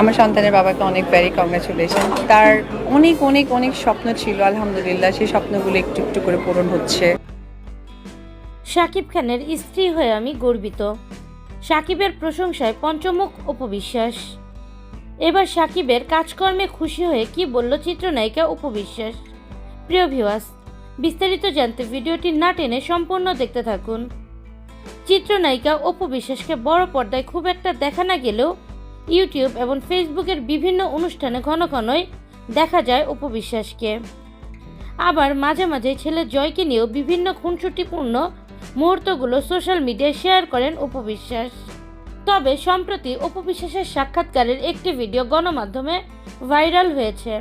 আমার সন্তানের বাবাকে অনেক ভেরি কংগ্রাচুলেশন তার অনেক অনেক অনেক স্বপ্ন ছিল, আলহামদুলিল্লাহ সেই স্বপ্নগুলো একটু একটু করে পূরণ হচ্ছে। শাকিব খানের স্ত্রী হয়ে আমি গর্বিত। সাকিবের প্রশংসায় পঞ্চমুখ উপবিশ্বাস এবার সাকিবের কাজকর্মে খুশি হয়ে কি বলল চিত্রনায়িকা উপবিশ্বাস প্রিয় ভিউয়ার্স বিস্তারিত জানতে ভিডিওটি না টেনে সম্পূর্ণ দেখতে থাকুন। চিত্রনায়িকা অপু বিশ্বাসকে বড় পর্দায় খুব একটা দেখা না গেলেও ইউটিউব এবং ফেসবুকের বিভিন্ন অনুষ্ঠানে ঘন ঘনই দেখা যায় উপবিশ্বাসকে আবার মাঝে মাঝে ছেলে জয়কে নিয়েও বিভিন্ন খুনসুটিপূর্ণ মুহূর্তগুলো সোশ্যাল মিডিয়ায় শেয়ার করেন উপবিশ্বাস তবে সম্প্রতি উপবিশ্বাসের সাক্ষাৎকারের একটি ভিডিও গণমাধ্যমে ভাইরাল হয়েছে,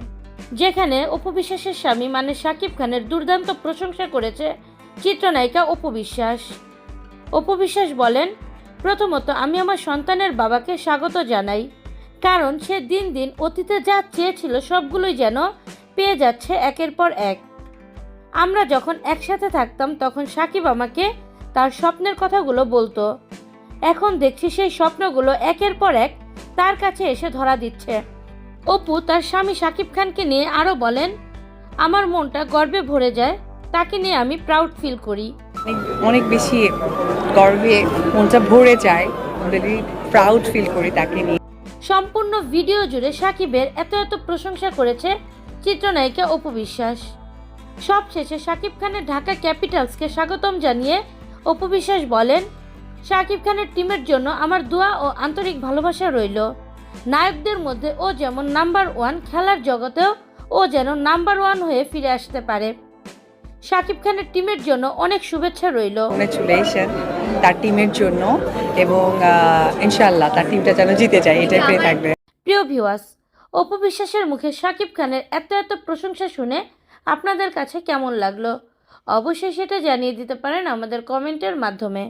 যেখানে উপবিশ্বাসের স্বামী মানে শাকিব খানের দুর্দান্ত প্রশংসা করেছে চিত্রনায়িকা উপবিশ্বাস উপবিশ্বাস বলেন প্রথমত, আমি আমার সন্তানের বাবাকে স্বাগত জানাই, কারণ সে দিন দিন অতীতে যা চেয়েছিল সবগুলোই যেন পেয়ে যাচ্ছে একের পর এক। আমরা যখন একসাথে থাকতাম, তখন সাকিব আমাকে তার স্বপ্নের কথাগুলো বলতো। এখন দেখছি সেই স্বপ্নগুলো একের পর এক তার কাছে এসে ধরা দিচ্ছে। অপু তার স্বামী সাকিব খানকে নিয়ে আরও বলেন, আমার মনটা গর্বে ভরে যায়, তাকে নিয়ে আমি প্রাউড ফিল করি। অনেক বেশি গর্বে মনটা ভরে যায়। ভেরি প্রাউড ফিল করি তাকে নিয়ে। সম্পূর্ণ ভিডিও জুড়ে সাকিবের এত এত প্রশংসা করেছে চিত্রনায়িকা অপু বিশ্বাস। সবশেষে সাকিব খানের ঢাকা ক্যাপিটালসকে স্বাগতম জানিয়ে অপু বিশ্বাস বলেন, সাকিব খানের টিমের জন্য আমার দোয়া ও আন্তরিক ভালোবাসা রইল। নায়কদের মধ্যে ও যেমন নাম্বার ওয়ান খেলার জগতেও ও যেন নাম্বার ওয়ান হয়ে ফিরে আসতে পারে। সাকিব খানের টিমের জন্য অনেক শুভেচ্ছা রইল। কংগ্রেচুলেশন তার টিমের জন্য এবং ইনশাআল্লাহ ইনশাল্লাহ তার টিমটা যেন জিতে যায় এটাই পেয়ে থাকবে। প্রিয় ভিউয়ার্স অপবিশ্বাসের মুখে শাকিব খানের এত এত প্রশংসা শুনে আপনাদের কাছে কেমন লাগল? অবশ্যই সেটা জানিয়ে দিতে পারেন আমাদের কমেন্টের মাধ্যমে।